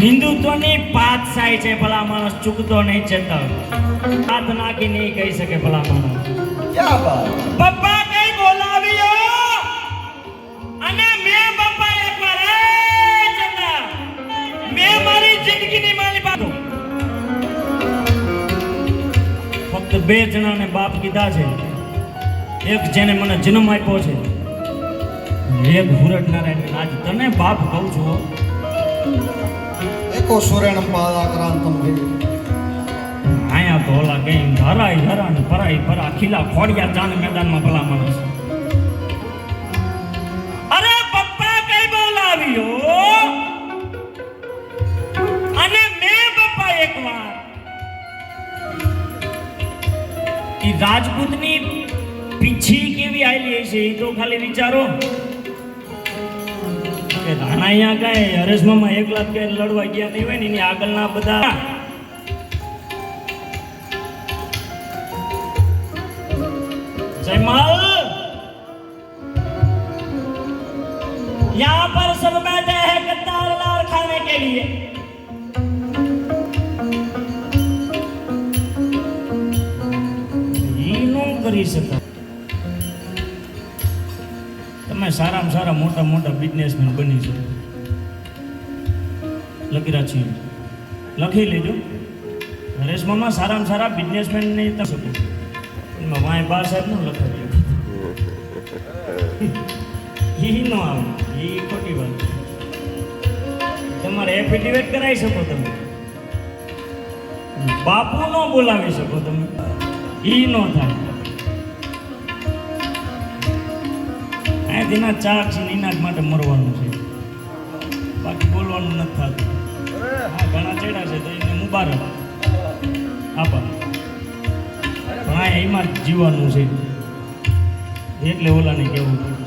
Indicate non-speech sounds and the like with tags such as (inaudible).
બાદશાહી છે ભલા માણસ ચૂકતો નહીં જતો હાથ નાખી નહીં કહી શકે ભલા માણસ. પપ્પા કઈ બોલાવ્યો અને મેં પપ્પા એકવાર એ ચંદા મેં મારી જિંદગીની માલી બાતો ફક્ત બે જણાને બાપ કીધા છે. એક જેને મને જન્મ આપ્યો છે. એક હુરટ નારાયણ આજ તને બાપ કહું છું. સુરેણ પાદાક્રાંતમ હે? આયા તો ઓલા કઈ ધરાઈ ધરા ને ભરાય પરા ખીલા ખોડિયા ચાંદ મેદાનમાં ભલા માણસ. અરે પપ્પા કઈ બોલાવ્યો? અને મેં પપ્પા એકવાર ઈ રાજપૂતની પીછી કેવી આવેલી છે એ તો ખાલી વિચારો. કે રાણા અહીંયા કાંઈ હરેશ મામા એકલા જ કાંઈ લડવા ગયા નહીં હોય ને એની આગળના બધા जयमाल यहाँ पर सब बैठे हैं कत्तार लार खाने के लिए ઈ નો કરી શકાય તમે સારામાં સારા મોટા મોટા બિઝનેસમેન બની શકો લખી રાખી લખી લેજો. નરેશ મામા સારામાં સારા બિઝનેસમેન નહીં તમે શકો. એમાં વાંય બાર સાહેબનું લખાવ્યું (laughs) ઈ ન આવે. એ ખોટી વાત તમારે એફિડેવિટ કરાવી શકો તમે. બાપુ નો બોલાવી શકો તમે. ઈ ન થાય. અહીંથી ના ચાર છે ને એના માટે મરવાનું છે. બાકી બોલવાનું નથી થતું. હા, ઘણા ચેડા છે, તો એને મુબારક. આભાર. ઘણા એમાં જીવવાનું છે. એટલે ઓલાને કેવું